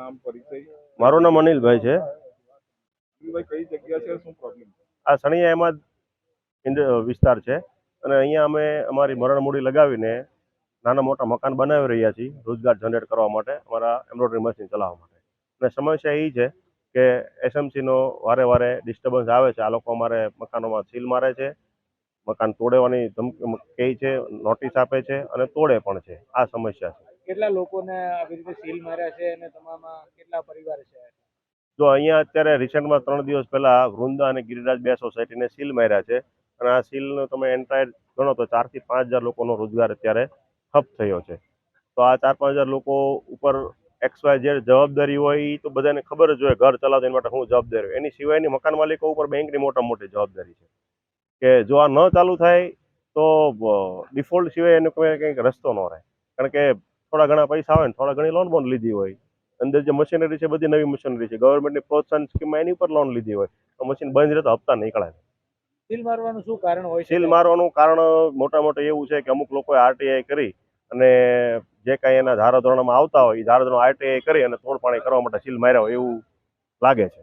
નામ પરિચય? મારું નામ અનિલભાઈ છે. કઈ જગ્યા છે? શું પ્રોબ્લેમ આ સણિયા એમાં વિસ્તાર છે. અને અહીંયા અમે અમારી મરણ મૂડી લગાવીને નાના મોટા મકાન બનાવી રહ્યા છીએ રોજગાર જનરેટ કરવા માટે અમારા એમ્બ્રોઇડરી મશીન ચલાવવા માટે. અને સમસ્યા એ છે કે એસએમસીનો વારે વારે ડિસ્ટર્બન્સ આવે છે. આ લોકો અમારે મકાનોમાં સીલ મારે છે. મકાન તોડવાની ધમકી કહે છે નોટિસ આપે છે અને તોડે પણ છે. આ સમસ્યા છે. કેટલા લોકોને આવી રીતે સીલ માર્યા છે અને તમામ કેટલા પરિવાર છે? જો અહીંયા અત્યારે રિસેન્ટમાં ત્રણ દિવસ પહેલા વૃંદા અને ગિરિરાજ બે સોસાયટીને સીલ માર્યા છે અને આ સીલનો તમે એન્ટાયર ગણો તો ચારથી પાંચ હજાર લોકોનો રોજગાર અત્યારે ઠપ થયો છે. તો આ ચાર પાંચ હજાર લોકો ઉપર એક્સ વાય જે જવાબદારી હોય એ તો બધાને ખબર જ હોય ઘર ચલાવતા એની માટે હું જવાબદારી એની સિવાયની મકાન માલિકો ઉપર બેંકની મોટા મોટી જવાબદારી છે. કે જો આ ન ચાલુ થાય તો ડિફોલ્ટ સિવાય એનો કોઈ કંઈક રસ્તો ન રહે. કારણ કે થોડા ઘણા પૈસા હોય ને થોડા ઘણી લોન બોન લીધી હોય. અંદર જે મશીનરી છે બધી નવી મશીનરી છે. ગવર્મેન્ટની પ્રોત્સાહન સ્કીમમાં એની ઉપર લોન લીધી હોય. તો મશીન બંધ રહે તો હપ્તા નીકળે. સીલ મારવાનું શું કારણ હોય સીલ મારવાનું કારણ મોટા મોટા એવું છે કે અમુક લોકોએ આરટીઆઈ કરી અને જે કાંઈ એના ધારાધોરણમાં આવતા હોય એ ધારાધોરણ આરટીઆઈ કરી અને તોડ પાણી કરવા માટે સીલ માર્યા હોય એવું લાગે છે.